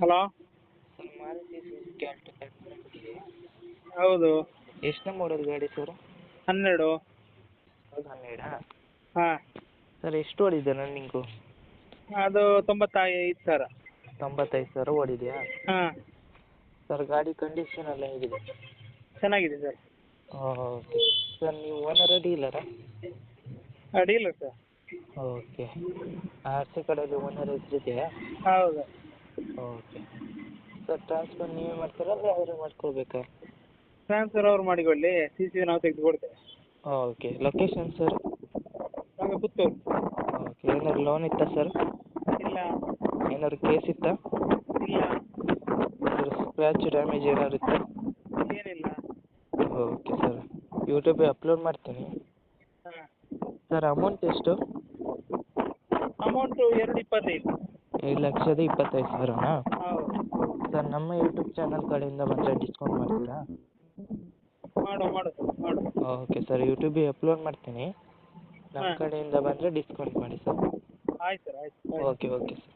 Hello? Maruti Suzuki Alto ಹೌದು. ಎಷ್ಟು ಮಾಡಲ್ ಗಾಡಿ ಸರ್? ಹನ್ನೆರಡು. ಹೌದು ಹನ್ನೆರಡಾ? ಹಾಂ. ಸರ್ ಎಷ್ಟು ಓಡಿದೆ ರನ್ನಿಂಗು? ಅದು ತೊಂಬತ್ತೈದು ಸಾವಿರ ತೊಂಬತ್ತೈದು ಸಾವಿರ ಓಡಿದೆಯಾ? ಹಾಂ. ಸರ್ ಗಾಡಿ ಕಂಡೀಷನ್ ಎಲ್ಲ ಹೇಗಿದೆ? ಚೆನ್ನಾಗಿದೆ ಸರ್. ಓಕೆ. ಸರ್ ನೀವು ಓನರ ಡೀಲರಾ ಅಡ್ಡಿಲ್ಲ ಸರ್. ಓಕೆ. ಆರ್ ಸಿ ಕಡೆಯಲ್ಲಿ ಓನರ್ ಹೆಸರಿದೆಯಾ ಹೌದು. ಓಕೆ ಸರ್ ಟ್ರಾನ್ಸ್ಫರ್ ನೀವೇ ಮಾಡ್ತೀರಾ ಅಂದರೆ ಅವರೇ ಮಾಡ್ಕೊಳ್ಬೇಕಾ? ಟ್ರಾನ್ಸ್ಫರ್ ಅವ್ರು ಮಾಡಿಕೊಳ್ಳಿ ಸಿ ಸಿ ನಾವು ತೆಗೆದುಕೊಡ್ತೇವೆ. ಓಕೆ ಲೊಕೇಶನ್ ಸರ್ ನಮಗೆ ಪುತ್ತೂರು. ಓಕೆ ಏನಾದ್ರು ಲೋನ್ ಇತ್ತಾ ಸರ್ ಇಲ್ಲ. ಏನಾದ್ರು ಕೇಸ್ ಇತ್ತಾ? ಇಲ್ಲ. ಏನಾದ್ರು ಸ್ಕ್ರ್ಯಾಚ್ ಡ್ಯಾಮೇಜ್ ಏನಾದ್ರು ಇತ್ತಾ? ಏನಿಲ್ಲ. ಓಕೆ ಸರ್ ಯೂಟ್ಯೂಬಿಗೆ ಅಪ್ಲೋಡ್ ಮಾಡ್ತೀನಿ. ಹಾಂ. ಸರ್ ಅಮೌಂಟ್ ಎಷ್ಟು? ಅಮೌಂಟು ಎರಡು ಇಪ್ಪತ್ತೈದು. ಏಳು ಲಕ್ಷದ ಇಪ್ಪತ್ತೈದು ಸಾವಿರನಾ? ಸರ್ ನಮ್ಮ ಯೂಟ್ಯೂಬ್ ಚಾನಲ್ ಕಡೆಯಿಂದ ಬಂದರೆ ಡಿಸ್ಕೌಂಟ್ ಮಾಡ್ತೀರಾ? ಮಾಡುವ ಸರ್ ಓಕೆ ಸರ್ ಯೂಟ್ಯೂಬಿಗೆ ಅಪ್ಲೋಡ್ ಮಾಡ್ತೀನಿ. ನಮ್ಮ ಕಡೆಯಿಂದ ಬಂದರೆ ಡಿಸ್ಕೌಂಟ್ ಮಾಡಿ ಸರ್. ಆಯ್ತು ಸರ್ ಆಯ್ತು. Okay okay sir.